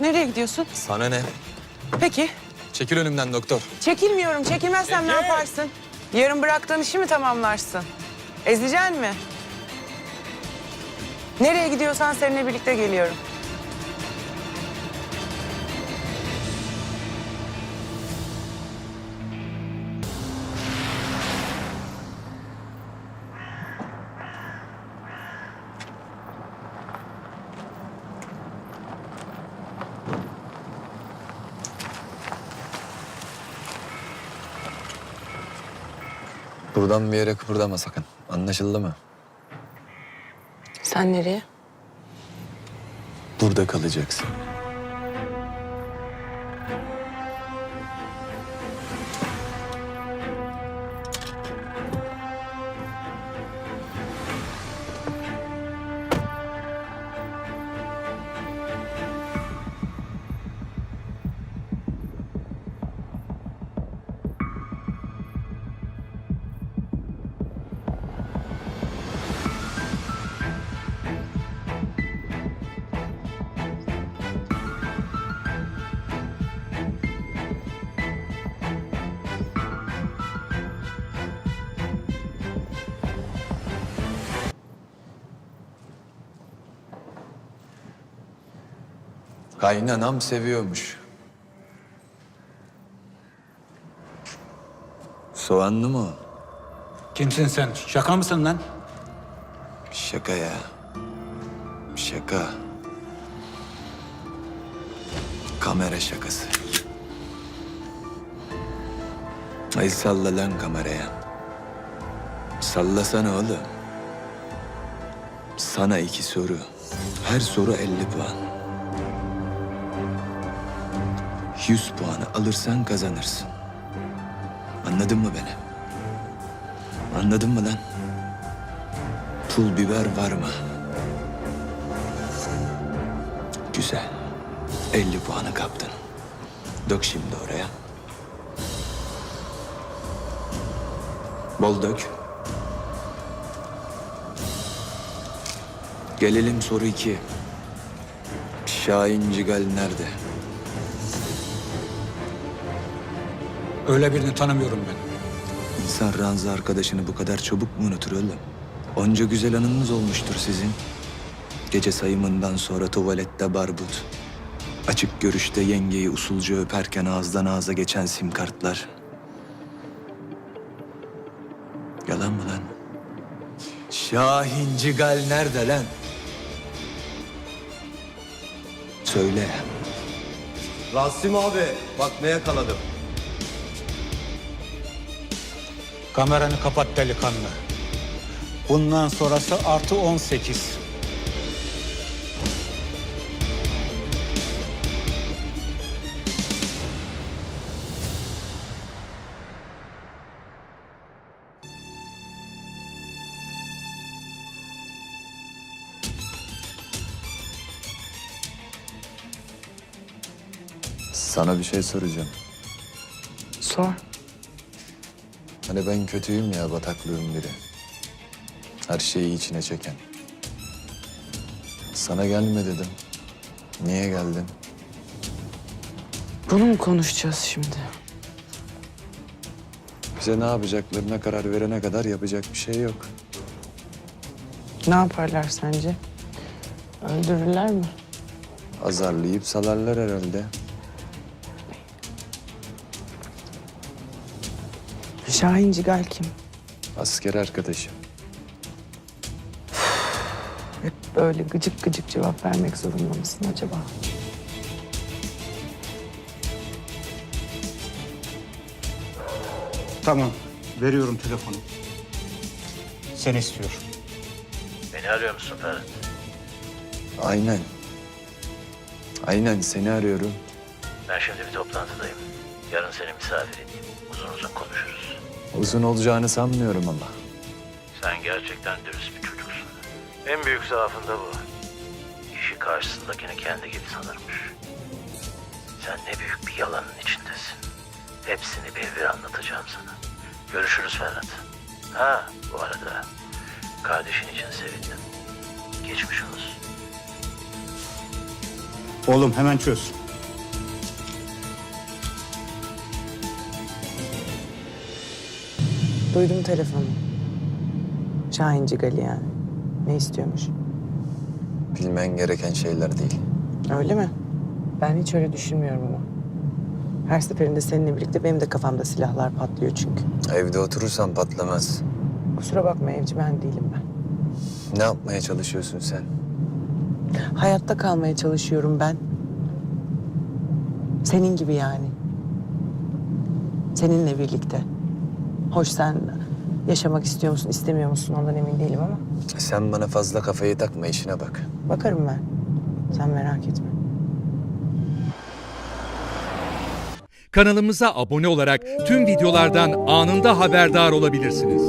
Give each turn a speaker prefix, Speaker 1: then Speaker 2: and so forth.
Speaker 1: Nereye gidiyorsun?
Speaker 2: Sana ne?
Speaker 1: Peki.
Speaker 2: Çekil önümden doktor.
Speaker 1: Çekilmiyorum. Çekilmezsem ne yaparsın? Yarın bıraktığın işi mi tamamlarsın? Ezeceksin mi? Nereye gidiyorsan seninle birlikte geliyorum.
Speaker 2: Buradan bir yere kıpırdama sakın. Anlaşıldı mı?
Speaker 1: Sen nereye?
Speaker 2: Burada kalacaksın. Kaynanam seviyormuş. Soğanlı mı o?
Speaker 3: Kimsin sen? Şaka mısın lan?
Speaker 2: Şaka ya. Şaka. Kamera şakası. Ay salla lan kameraya. Sallasana oğlum. Sana iki soru. Her soru 50 puan. 100 puanı alırsan kazanırsın. Anladın mı beni? Anladın mı lan? Pul biber var mı? Güzel. 50 puanı kaptın. Dök şimdi oraya. Bol dök. Gelelim soru iki. Şahin Cigal nerede?
Speaker 3: Öyle birini tanımıyorum ben.
Speaker 2: İnsan Ranza arkadaşını bu kadar çabuk mu unutur oğlum? Onca güzel anınız olmuştur sizin. Gece sayımından sonra tuvalette barbut. Açık görüşte yengeyi usulca öperken ağızdan ağza geçen sim kartlar. Yalan mı lan? Şahin Cigal nerede lan? Söyle.
Speaker 4: Rasim abi bak ne yakaladım.
Speaker 3: Kameranı kapat delikanlı. Bundan sonrası artı 18.
Speaker 2: Sana bir şey soracağım.
Speaker 1: Sor.
Speaker 2: Hani ben kötüyüm ya bataklığım biri. Her şeyi içine çeken. Sana gelme dedim. Niye geldin?
Speaker 1: Bunu mu konuşacağız şimdi?
Speaker 2: Bize ne yapacaklarına karar verene kadar yapacak bir şey yok.
Speaker 1: Ne yaparlar sence? Öldürürler mi?
Speaker 2: Azarlayıp salarlar herhalde.
Speaker 1: Şahin Cigal kim?
Speaker 2: Asker arkadaşım.
Speaker 1: Hep böyle gıcık gıcık cevap vermek zorunda mısın acaba?
Speaker 3: Tamam. Veriyorum telefonu. Seni istiyor.
Speaker 5: Beni arıyor musun Ferhat?
Speaker 2: Aynen. Aynen seni arıyorum.
Speaker 5: Ben şimdi bir toplantıdayım. Yarın seni misafir edeyim. Uzun uzun konuşuruz.
Speaker 2: Uzun olacağını sanmıyorum ama.
Speaker 5: Sen gerçekten dürüst bir çocuksun. En büyük zaafın da bu. Kişi karşısındakini kendi gibi sanırmış. Sen ne büyük bir yalanın içindesin. Hepsini bir bir anlatacağım sana. Görüşürüz Ferhat. Ha bu arada kardeşin için sevindim. Geçmiş olsun.
Speaker 3: Oğlum hemen çöz.
Speaker 1: Duydum telefonu. Şahinci Gali yani. Ne istiyormuş?
Speaker 2: Bilmen gereken şeyler değil.
Speaker 1: Öyle mi? Ben hiç öyle düşünmüyorum ama. Her seferinde seninle birlikte benim de kafamda silahlar patlıyor çünkü.
Speaker 2: Evde oturursan patlamaz.
Speaker 1: Kusura bakma evci ben değilim ben.
Speaker 2: Ne yapmaya çalışıyorsun sen?
Speaker 1: Hayatta kalmaya çalışıyorum ben. Senin gibi yani. Seninle birlikte. Hoş sen yaşamak istiyor musun, istemiyor musun ondan emin değilim ama.
Speaker 2: Sen bana fazla kafayı takma işine bak.
Speaker 1: Bakarım ben. Sen merak etme.
Speaker 6: Kanalımıza abone olarak tüm videolardan anında haberdar olabilirsiniz.